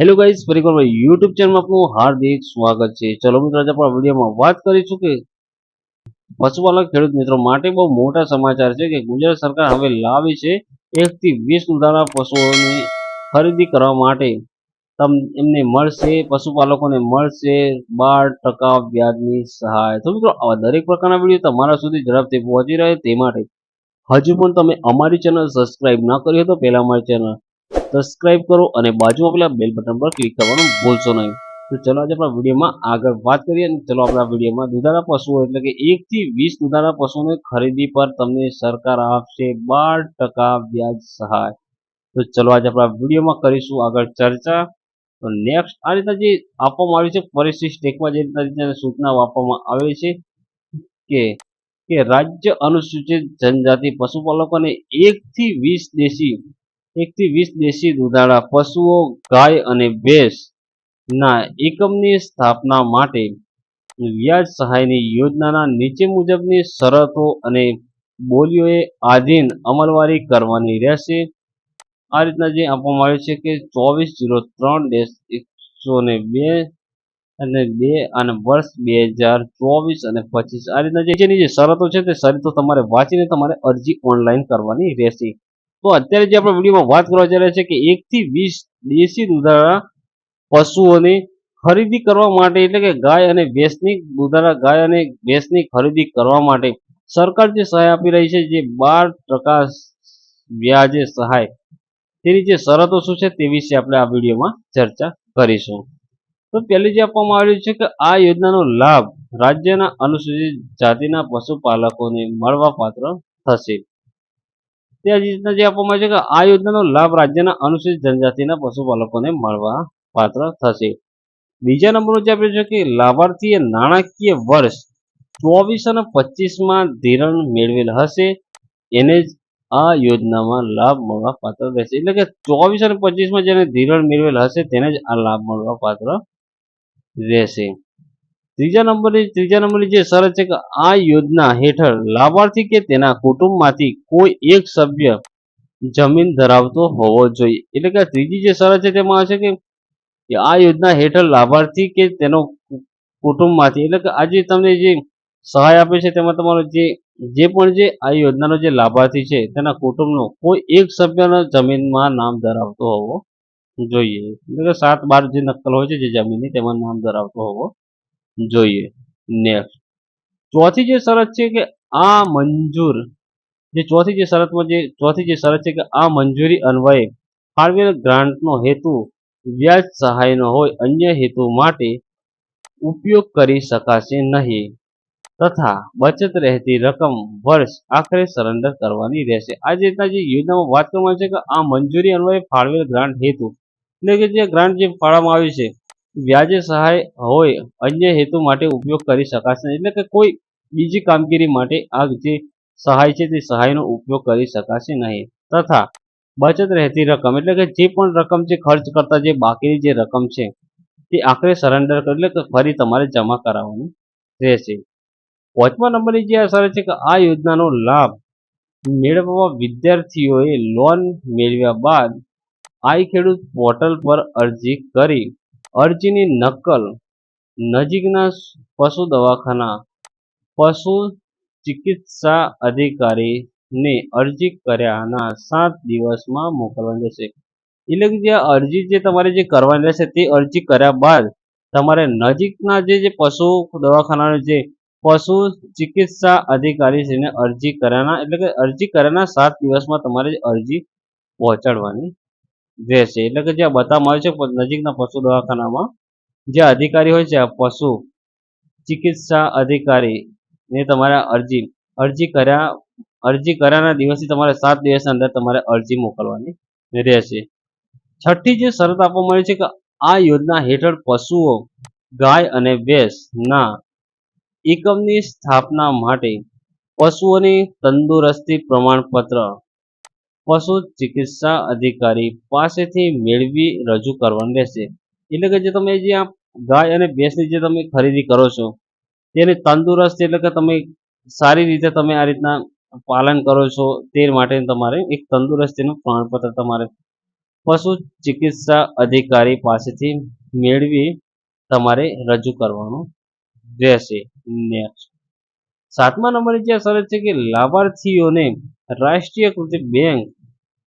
Hello guys ફરી એકવાર YouTube ચેનલમાં આપનું હાર્દિક સ્વાગત છે. ચલો મિત્રો, આજે આપણા વિડીયોમાં વાત કરીશું કે પશુપાલક ખેડૂત મિત્રો માટે બહુ મોટા સમાચાર છે કે ગુજરાત સરકાર હવે લાવી છે એકથી વીસ સુધારા પશુઓની ખરીદી કરવા માટે. તમ, એમને મળશે, પશુપાલકોને મળશે બાર ટકા વ્યાજની સહાય. તો મિત્રો, આવા દરેક પ્રકારના વીડિયો તમારા સુધી ઝડપથી પહોંચી રહે તે માટે હજુ પણ તમે અમારી ચેનલ સબસ્ક્રાઇબ ના કરી હોય તો પહેલા અમારી ચેનલ સબસ્ક્રાઇબ કરો અને બાજુ આપેલા બેલ બટન પર ક્લિક કરવાનું ભૂલશો નહીં. તો ચલો આજે આપણા વિડીયોમાં આગળ વાત કરીએ અને ચલો આપણા વિડીયોમાં દુધાળા પશુઓ એટલે કે એકથી વીસ દુધાળા પશુઓની ખરીદી પર તમને સરકાર આપશે બાર ટકા વ્યાજ સહાય. તો ચલો આજે આપણા વિડીયોમાં કરીશું આગળ ચર્ચા. તો નેક્સ્ટ આ રીતના જે આપવામાં આવી છે પરિસ્થિતિ સ્ટેકમાં જે રીતના સૂચનાઓ આપવામાં આવે છે કે કે રાજ્ય અનુસૂચિત જનજાતિ પશુપાલકોને એકથી વીસ દેશી એકથી વીસ દેશી દુધાળા પશુઓ, ગાય અને ભેંસ ના એકમની સ્થાપના માટે વ્યાજ સહાયની યોજનાના નીચે મુજબની શરતો અને બોલીઓએ આધીન અમલવારી કરવાની રહેશે. આ રીતના જે આપવામાં આવ્યું છે કે ચોવીસ જીરો ત્રણ ડેશ એકસો ને બે અને બે અને વર્ષ બે હજાર ચોવીસ અને પચીસ આ રીતના જે શરતો છે તે શરતો તમારે વાંચીને તમારે અરજી ઓનલાઈન કરવાની રહેશે. તો અત્યારે જે આપણે વિડીયોમાં વાત કરવા જઈ રહ્યા છે કે એકથી વીસ દેશી દૂધાળા પશુઓની ખરીદી કરવા માટે એટલે કે ગાય અને ભેંસની દૂધાળા ગાય અને ભેંસની ખરીદી કરવા માટે સરકાર જે સહાય આપી રહી છે, જે બાર ટકા વ્યાજે સહાય, તેની જે શરતો શું છે તે વિશે આપણે આ વિડીયોમાં ચર્ચા કરીશું. તો પહેલી જે આપવામાં આવ્યું છે કે આ યોજનાનો લાભ રાજ્યના અનુસૂચિત જાતિના પશુપાલકોને મળવા પાત્ર થશે. તે રીતના જે આપવામાં આવી છે કે આ યોજનાનો લાભ રાજ્યના અનુસૂચિત જનજાતિના પશુપાલકોને મળવા પાત્ર થશે. બીજા નંબરનું જે આપ્યું છે કે લાભાર્થીએ નાણાકીય વર્ષ ચોવીસ અને પચીસમાં ધિરણ મેળવેલ હશે. એને જ આ યોજનામાં લાભ મળવા પાત્ર રહેશે. એટલે કે ચોવીસ અને પચીસમાં જેને ધિરણ મેળવેલ હશે, તેને જ આ લાભ મળવા પાત્ર રહેશે. ત્રીજા નંબરની ત્રીજા નંબરની જે શરત છે કે આ યોજના હેઠળ લાભાર્થી કે તેના કુટુંબમાંથી કોઈ એક સભ્ય જમીન ધરાવતો હોવો જોઈએ. એટલે કે ત્રીજી જે શરત છે તેમાં છે કે આ યોજના હેઠળ લાભાર્થી કે તેનો કુટુંબમાંથી, એટલે કે આ જે તમને જે સહાય આપે છે તેમાં તમારો જે જે પણ જે આ યોજનાનો જે લાભાર્થી છે તેના કુટુંબનો કોઈ એક સભ્યના જમીનમાં નામ ધરાવતો હોવો જોઈએ. એટલે કે સાત બાર જે નકલ હોય છે જે જમીનની તેમાં નામ ધરાવતો હોવો જોઈએ. નેક્સ્ટ ચોથી જે શરત છે કે આ મંજૂર. જે ચોથી જે શરતમાં જે, ચોથી જે શરત છે કે આ મંજૂરી અન્વયે ફાળવેલ ગ્રાન્ટનો હેતુ વ્યાજ સહાયનો હોય અન્ય હેતુ માટે ઉપયોગ કરી શકાશે નહીં. તથા બચત રહેતી રકમ વર્ષ આખરે સરેન્ડર કરવાની રહેશે. આ જે રીતના જે યોજનામાં વાત કરવામાં છે કે આ મંજૂરી અન્વયે ફાળવેલ ગ્રાન્ટ હેતુ. એટલે કે જે ગ્રાન્ટ જે ફાળવવામાં આવી છે વ્યાજે સહાય હોય, અન્ય હેતુ માટે ઉપયોગ કરી શકાશે નહીં. એટલે કે કોઈ બીજી કામગીરી માટે આ જે સહાય છે, તે સહાયનો ઉપયોગ કરી શકાશે નહીં. તથા બચત રહેતી રકમ, એટલે કે જે પણ રકમ છે ખર્ચ કરતા જે બાકીની જે રકમ છે, તે આખરે સરેન્ડર એટલે કે ફરી તમારે જમા કરાવવાનું રહેશે. પાંચમા નંબરની જે અસર છે કે આ યોજનાનો લાભ મેળવવા વિદ્યાર્થીઓએ લોન મેળવ્યા બાદ આઈ ખેડૂત પોર્ટલ પર અરજી કરી અરજીની નકલ નજીકના પશુ દવાખાના પશુ ચિકિત્સા અધિકારીને અરજી કર્યાના સાત દિવસમાં મોકલવાની રહેશે. એટલે કે જે અરજી જે તમારે જે કરવાની રહેશે તે અરજી કર્યા બાદ તમારે નજીકના જે જે પશુ દવાખાના જે પશુ ચિકિત્સા અધિકારીશ્રીને અરજી કર્યાના એટલે કે અરજી કર્યાના સાત દિવસમાં તમારે અરજી પહોંચાડવાની રહેશે. એટલે કે જે બતાવવામાં આવે છે નજીકના પશુ દવાખાનામાં, જે અધિકારી હોય છે પશુ ચિકિત્સા અધિકારી ને તમારા અરજી અરજી કર્યા, અરજી કર્યાના દિવસથી તમારે સાત દિવસની અંદર તમારે અરજી મોકલવાની રહેશે. છઠ્ઠી જે શરત આપવામાં આવી છે કે આ યોજના હેઠળ પશુઓ, ગાય અને ભેંસના એકમની સ્થાપના માટે પશુઓની તંદુરસ્તી પ્રમાણપત્ર પશુ ચિકિત્સા અધિકારી પાસેથી મેળવી રજૂ કરવાનું રહેશે. એટલે કે જે તમે જે આ ગાય અને ભેંસની જે તમે ખરીદી કરો છો, તેને તંદુરસ્ત એટલે કે તમે સારી રીતે તમે આ રીતના પાલન કરો છો, તે માટે તમારે એક તંદુરસ્તીનું પ્રમાણપત્ર તમારે પશુ ચિકિત્સા અધિકારી પાસેથી મેળવી તમારે રજૂ કરવાનું રહેશે. નેક્સ્ટ સાતમા નંબરની જે શરત છે કે લાભાર્થીઓને રાષ્ટ્રીયકૃત બેંક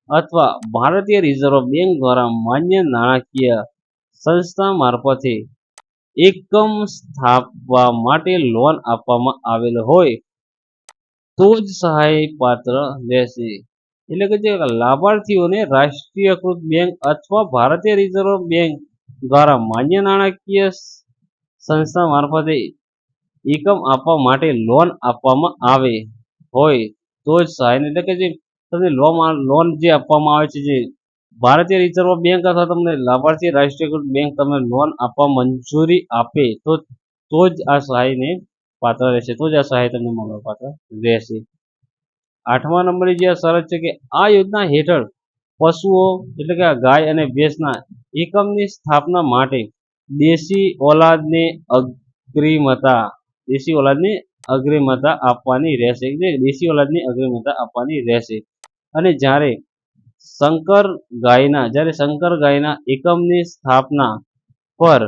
અથવા ભારતીય રિઝર્વ બેંક દ્વારા માન્ય નાણાકીય સંસ્થા મારફતે એકમ સ્થાપવા માટે લોન આપવામાં આવેલ હોય તો જ સહાય પાત્ર રહેશે. એટલે કે જે લાભાર્થીઓને રાષ્ટ્રીયકૃત બેંક અથવા ભારતીય રિઝર્વ બેંક દ્વારા માન્ય નાણાકીય સંસ્થા મારફતે એકમ આપવા માટે લોન આપવામાં આવે હોય તો જ સહાય એટલે કે જે તમને લોન લોન જે આપવામાં આવે છે, જે ભારતીય રિઝર્વ બેંક અથવા તમને લાભાર્થી રાષ્ટ્રીયકૃત બેંક તમને લોન આપવા મંજૂરી આપે, તો તો જ આ સહાયને પાત્ર રહેશે, તો જ આ સહાય તમને મળવા પાત્ર રહેશે. આઠમા નંબરની જે શરત છે કે આ યોજના હેઠળ પશુઓ એટલે કે આ ગાય અને ભેંસના એકમની સ્થાપના માટે દેશી ઓલાદને અગ્રિમતા, દેશી ઓલાદની અગ્રિમતા આપવાની રહેશે. એટલે દેશી ઓલાદની અગ્રિમતા આપવાની રહેશે. અને જ્યારે શંકર ગાયના, જ્યારે શંકર ગાયના એકમની સ્થાપના પર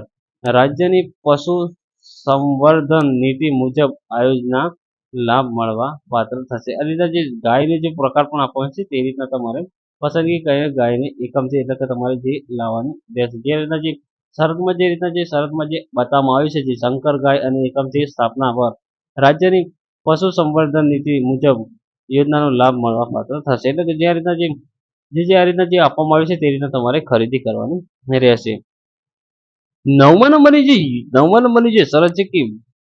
રાજ્યની પશુ સંવર્ધન નીતિ મુજબ આયોજના લાભ મળવા પાત્ર થશે. આ રીતના જે ગાયને જે પ્રકાર પણ આપવાનો છે, તે રીતના તમારે પસંદગી કરીને ગાયને એકમ છે, એટલે કે તમારે જે લાવવાની રહેશે. જે રીતના જે શરતમાં જે રીતના જે શરતમાં જે બતાવવામાં આવ્યું છે, જે શંકર ગાય અને એકમથી સ્થાપના પર રાજ્યની પશુ સંવર્ધન નીતિ મુજબ યોજનાનો લાભ મળવા પાત્ર થશે. એટલે કે જે રીતના જે જે જે આ રીતના જે આપવામાં આવ્યું છે તે રીતના તમારે ખરીદી કરવાની રહેશે. નવમા નંબરની જે, નવમા નંબરની જે શરત છે કે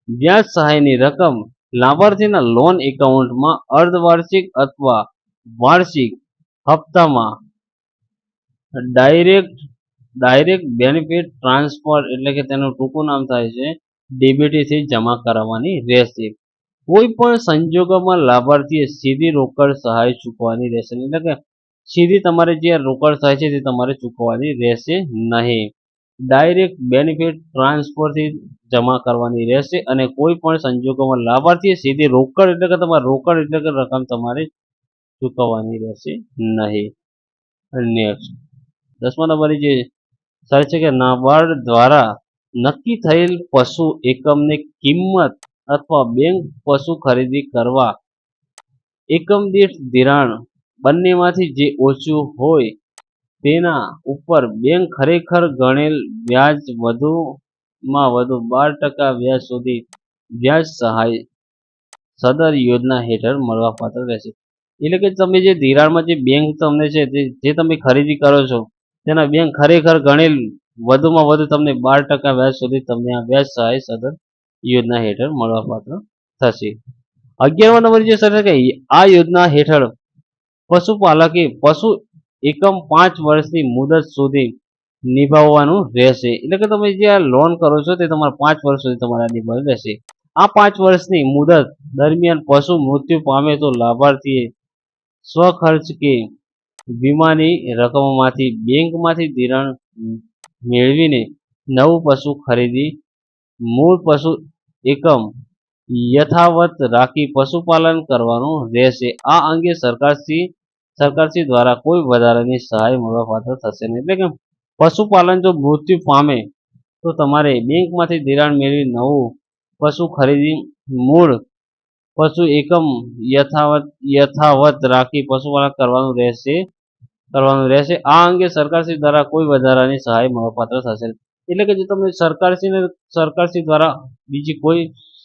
વ્યાજ સહાયની રકમ લાભાર્થીના લોન એકાઉન્ટમાં અર્ધવાર્ષિક અથવા વાર્ષિક હપ્તામાં ડાયરેક્ટ ડાયરેક્ટ બેનિફિટ ટ્રાન્સફર એટલે કે તેનું ટૂંકું નામ થાય છે ડીબીટીથી જમા કરાવવાની રહેશે. કોઈ પણ સંજોગોમાં લાભાર્થીએ સીધી રોકડ સહાય ચૂકવવાની રહેશે એટલે કે સીધી તમારે જે રોકડ સહાય છે તે તમારે ચૂકવવાની રહેશે નહીં. ડાયરેક્ટ બેનિફિટ ટ્રાન્સફરથી જમા કરવાની રહેશે અને કોઈ પણ સંજોગોમાં લાભાર્થીએ સીધી રોકડ એટલે કે તમારે રોકડ એટલે કે રકમ તમારે ચૂકવવાની રહેશે નહીં. નેક્સ્ટ દસમા નંબરની જે સર છે કે નાબાર્ડ દ્વારા નક્કી થયેલ પશુ એકમની કિંમત અથવા બેંક પશુ ખરીદી કરવા એકમ દીઠ ધિરાણ બંનેમાંથી જે ઓછું હોય તેના ઉપર બેંક ખરેખર ગણેલ વ્યાજ વધુમાં વધુ બાર ટકા વ્યાજ સુધી વ્યાજ સહાય સદર યોજના હેઠળ મળવાપાત્ર રહેશે. એટલે કે તમે જે ધિરાણમાં જે બેંક તમને છે જે તમે ખરીદી કરો છો, તેના બેંક ખરેખર ગણેલ વધુમાં વધુ તમને બાર ટકા વ્યાજ સુધી તમને આ વ્યાજ સહાય સદર યોજના હેઠળ મળવાપાત્ર થશે. અગિયારમા નંબર જે સર કે આ યોજના હેઠળ પશુપાલકે પશુ એકમ પાંચ વર્ષની મુદત સુધી નિભાવવાનું રહેશે. એટલે કે તમે જે આ લોન કરો છો તે તમારે પાંચ વર્ષ સુધી તમારે નિભાવવાનું રહેશે. આ પાંચ વર્ષની મુદત દરમિયાન પશુ મૃત્યુ પામે તો લાભાર્થીએ સ્વખર્ચ કે વીમાની રકમમાંથી બેંકમાંથી ધિરાણ મેળવીને નવું પશુ ખરીદી. મૂળ પશુ એકમ યથાવત રાખી પશુપાલન કરવાનું રહેશે. આ અંગે સરકારશ્રી સરકારશ્રી દ્વારા કોઈ વધારાની સહાય મળવાપાત્ર થશે નહીં. એટલે કે પશુપાલન જો મૃત્યુ પામે, તો તમારે બેંકમાંથી ધિરાણ મેળવી નવું પશુ ખરીદી. મૂળ પશુ એકમ યથાવત યથાવત રાખી પશુપાલન કરવાનું રહેશે. કરવાનું રહેશે. આ અંગે સરકારશ્રી દ્વારા કોઈ વધારાની સહાય મળવાપાત્ર થશે. એટલે કે જો તમે સરકારશ્રીને, સરકારશ્રી દ્વારા બીજી કોઈ,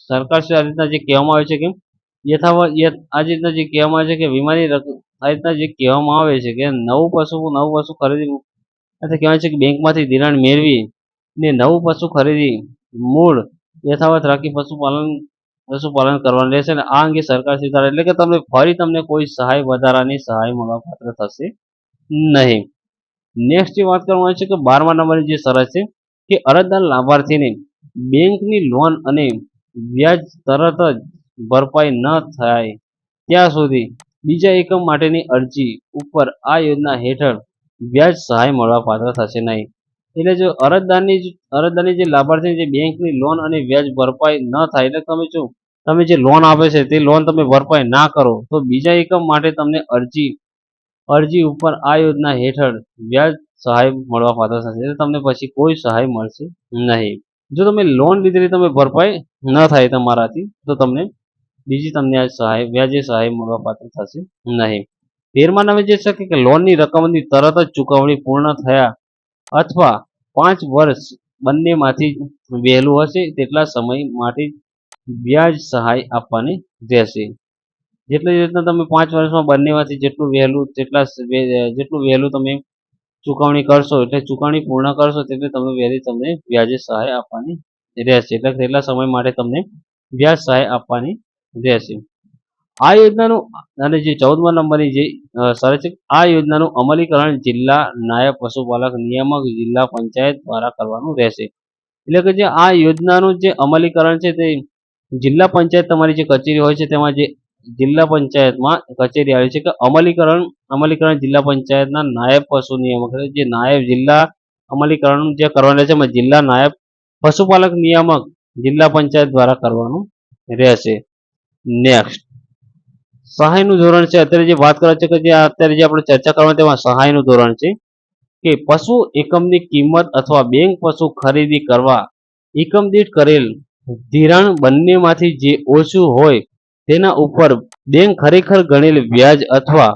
સરકારશ્રી આ રીતના જે કહેવામાં આવે છે કે યથાવત, યથ, આ રીતના જે કહેવામાં આવે છે કે વીમાની રકમ આ રીતના જે કહેવામાં આવે છે કે નવું પશુ નવું પશુ ખરીદી, એટલે કહેવાય છે કે બેંકમાંથી ધિરાણ મેળવી ને નવું પશુ ખરીદી મૂળ યથાવત રાખી પશુપાલન પશુપાલન કરવાનું રહેશે. અને આ અંગે સરકાર દ્વારા, એટલે કે તમને ફરી તમને કોઈ સહાય, વધારાની સહાય મળવાપાત્ર થશે. નહીં. નેક્સ્ટ જે વાત કરવાની છે કે બારમા નંબરની જે શરત છે કે અરજદાર લાભાર્થીને બેંકની લોન અને વ્યાજ તરત જ ભરપાઈ ન થાય. ત્યાં સુધી બીજા એકમ માટેની અરજી ઉપર આ યોજના હેઠળ વ્યાજ સહાય મળવા પાત્ર થશે નહીં. એટલે જો અરજદારની અરજદારની જે લાભાર્થીની જે બેંકની લોન અને વ્યાજ ભરપાઈ ન થાય, એટલે તમે જો તમે જે લોન આપે છે તે લોન તમે ભરપાઈ ના કરો, તો બીજા એકમ માટે તમને અરજી અરજી ઉપર આ યોજના હેઠળ વ્યાજ સહાય મળવા પાત્ર થશે. તમને પછી કોઈ સહાય મળશે નહીં. જો તમે લોન લીધેલી તમે ભરપાઈ ન થાય તમારાથી, તો તમને બીજી તમને આ સહાય, વ્યાજે સહાય મળવા પાત્ર થશે નહીં. તેરમા નવે જે છે કે લોનની રકમની તરત જ ચૂકવણી પૂર્ણ થયા અથવા પાંચ વર્ષ બંનેમાંથી વહેલું હશે, તેટલા સમય માટે વ્યાજ સહાય આપવાની રહેશે. જેટલી રીતના તમે પાંચ વર્ષમાં બંનેમાંથી જેટલું વહેલું જેટલા જેટલું વહેલું તમે ચૂકવણી કરશો, એટલે ચૂકવણી પૂર્ણ કરશો, તેટલી તમે વહેલી તમને વ્યાજે સહાય આપવાની રહેશે. એટલે તેટલા સમય માટે તમને વ્યાજ સહાય આપવાની રહેશે. આ યોજનાનું, અને જે ચૌદમા નંબરની જે શરત છે, આ યોજનાનું અમલીકરણ જિલ્લા નાયબ પશુપાલક નિયામક જિલ્લા પંચાયત દ્વારા કરવાનું રહેશે. એટલે કે જે આ યોજનાનું જે અમલીકરણ છે તે જિલ્લા પંચાયત તમારી જે કચેરી હોય છે, તેમાં જે જિલ્લા પંચાયતમાં કચેરી આવી છે કે અમલીકરણ અમલીકરણ જિલ્લા પંચાયતના નાયબ પશુ નિયામક જે નાયબ જિલ્લા અમલીકરણ જે કરવાનું છે એમાં જિલ્લા નાયબ પશુપાલક નિયામક જિલ્લા પંચાયત દ્વારા કરવાનું રહેશે. નેક્સ્ટ સહાયનું ધોરણ છે. અત્યારે જે વાત કરે છે કે જે અત્યારે જે આપણે ચર્ચા કરવા તેમાં સહાયનું ધોરણ છે કે પશુ એકમની કિંમત અથવા બેંક પશુ ખરીદી કરવા એકમ દીઠ કરેલ ધિરાણ બંનેમાંથી જે ઓછું હોય તેના ઉપર બેંક ખરેખર ગણેલ વ્યાજ અથવા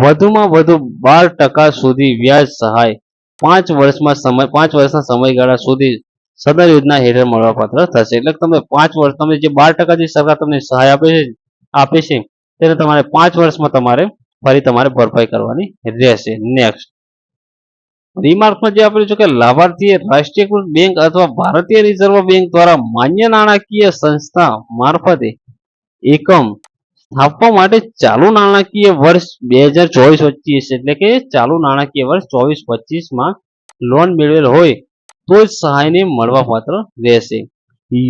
વધુમાં વધુ બાર ટકા સુધી વ્યાજ સહાય પાંચ વર્ષમાં સમય, પાંચ વર્ષના સમયગાળા સુધી સદર યોજના હેઠળ મળવાપાત્ર થશે. એટલે તમે પાંચ વર્ષ તમે જે બાર ટકા જે સરકાર તમને સહાય આપે છે આપે છે, તેને તમારે પાંચ વર્ષમાં તમારે ફરી તમારે ભરપાઈ કરવાની રહેશે. નેક્સ્ટ રિમાર્કમાં જે આપેલું છે કે લાભાર્થીએ રાષ્ટ્રીયકૃત બેંક અથવા ભારતીય રિઝર્વ બેંક દ્વારા માન્ય નાણાકીય સંસ્થા મારફતે એકમ સ્થાપવા માટે ચાલુ નાણાકીય વર્ષ બે હજાર ચોવીસ પચીસ એટલે કે ચાલુ નાણાકીય વર્ષ ચોવીસ પચીસમાં લોન મેળવેલ હોય તો જ સહાયને મળવાપાત્ર રહેશે.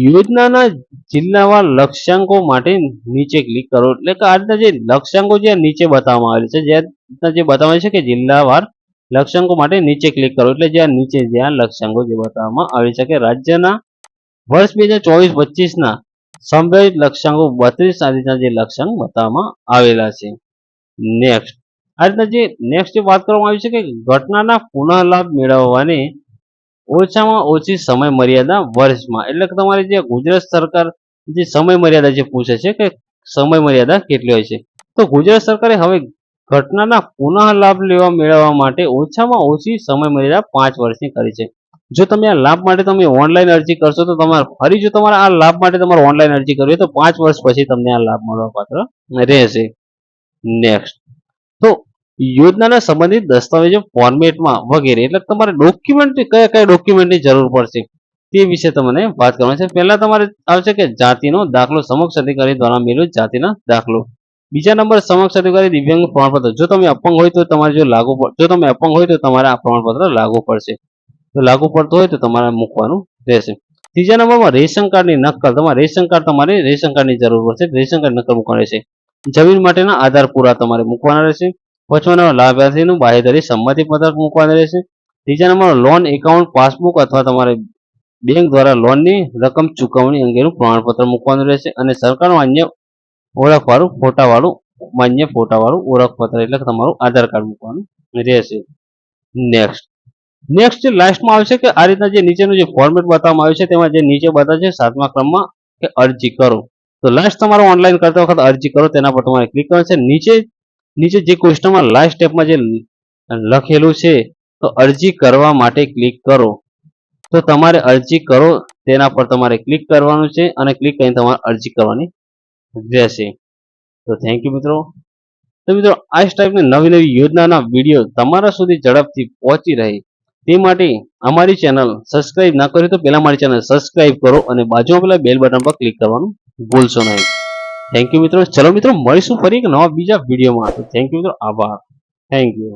યોજનાના જિલ્લાવાર લક્ષ્યાંકો માટે નીચે ક્લિક કરો એટલે કે આ રીતના જે લક્ષ્યાંકો જે નીચે બતાવવામાં આવેલ છે, જે રીતના જે બતાવે છે કે જિલ્લાવાર લક્ષ્યાંકો માટે નીચે ક્લિક કરો એટલે જ્યાં નીચે જ્યાં લક્ષ્યાંકો જે બતાવવામાં આવે છે કે રાજ્યના વર્ષ બે હજાર ચોવીસ પચીસના સંભવિત લક્ષ્યાંકો બત્રીસ આ રીતના જે લક્ષ્યાંક બતાવવામાં આવેલા છે. નેક્સ્ટ આ રીતના જે નેક્સ્ટ વાત કરવામાં આવી છે કે ઘટનાના પુનઃ લાભ મેળવવાની ઓછામાં ઓછી સમય મર્યાદા વર્ષમાં. એટલે કે તમારી જે ગુજરાત સરકાર જે સમય મર્યાદા જે પૂછે છે કે સમય મર્યાદા કેટલી હોય છે. તો ગુજરાત સરકારે હવે ઘટનાના પુનઃ લાભ લેવા મેળવવા માટે ઓછામાં ઓછી સમય મર્યાદા પાંચ વર્ષની કરી છે. જો તમે આ લાભ માટે તમે ઓનલાઈન અરજી કરશો તો તમારે ફરી જો તમારે આ લાભ માટે તમારે ઓનલાઈન અરજી કરવી તો પાંચ વર્ષ પછી તમને આ લાભ મળવા રહેશે. નેક્સ્ટ તો યોજનાના સંબંધિત દસ્તાવેજો ફોર્મેટમાં વગેરે એટલે તમારે ડોક્યુમેન્ટ કયા કયા ડોક્યુમેન્ટની જરૂર પડશે તે વિશે તમને વાત કરવાની છે. પહેલા તમારે આવશે કે જાતિનો દાખલો સમક્ષ અધિકારી દ્વારા મેળવ્યો જાતિનો દાખલો. બીજા નંબર સમક્ષ અધિકારી દિવ્યાંગ પ્રમાણપત્ર. જો તમે અપંગ હોય તો તમારે જો લાગુ જો તમે અપંગ હોય તો તમારે આ પ્રમાણપત્ર લાગુ પડશે. લાગુ પડતું હોય તો તમારે મૂકવાનું રહેશે. ત્રીજા નંબરમાં રેશન કાર્ડની નકલ. તમારે રેશન કાર્ડ તમારે રેશન કાર્ડની જરૂર પડશે. રેશન કાર્ડ નકલ મૂકવાની રહેશે. જમીન માટેના આધાર પૂરા તમારે મૂકવાના રહેશે. પાંચમા નંબર લાભાર્થીનું બાહેધરી સંમતિ પત્રક મૂકવાનું રહેશે. ત્રીજા નંબર લોન એકાઉન્ટ, પાસબુક અથવા તમારે બેંક દ્વારા લોનની રકમ ચૂકવણી અંગેનું પ્રમાણપત્ર મૂકવાનું રહેશે. અને સરકાર માન્ય ઓળખવાળું, ફોટાવાળું, માન્ય ફોટાવાળું ઓળખપત્ર એટલે તમારું આધાર કાર્ડ મૂકવાનું રહેશે. નેક્સ્ટ. નેક્સ્ટ લાસ્ટમાં આવશે કે આ રીતના જે નીચેનું જે ફોર્મેટ બતાવવામાં આવ્યું છે, તેમાં જે નીચે બતાવે છે સાતમા ક્રમમાં કે અરજી કરો. તો લાસ્ટ તમારો ઓનલાઈન કરતા વખત અરજી કરો, તેના પર તમારે ક્લિક કરવાનું છે. નીચે નીચે જે ક્વેશ્ચનમાં લાસ્ટ સ્ટેપમાં જે લખેલું છે, તો અરજી કરવા માટે ક્લિક કરો. તો તમારે અરજી કરો, તેના પર તમારે ક્લિક કરવાનું છે અને ક્લિક કરીને તમારે અરજી કરવાની રહેશે. તો થેન્ક યુ મિત્રો. તો મિત્રો, આ ટાઈપની નવી નવી યોજનાના વીડિયો તમારા સુધી ઝડપથી પહોંચી રહે. તે માટે અમારી ચેનલ સબસ્ક્રાઇબ ના કરી તો પહેલા મારી ચેનલ સબસ્ક્રાઇબ કરો અને બાજુમાં પેલા બેલ બટન પર ક્લિક કરવાનું ભૂલશો નહીં. થેન્ક યુ મિત્રો. ચલો મિત્રો, મળીશું ફરી એક નવા બીજા વિડીયોમાં થેન્ક યુ મિત્રો. આભાર. Thank you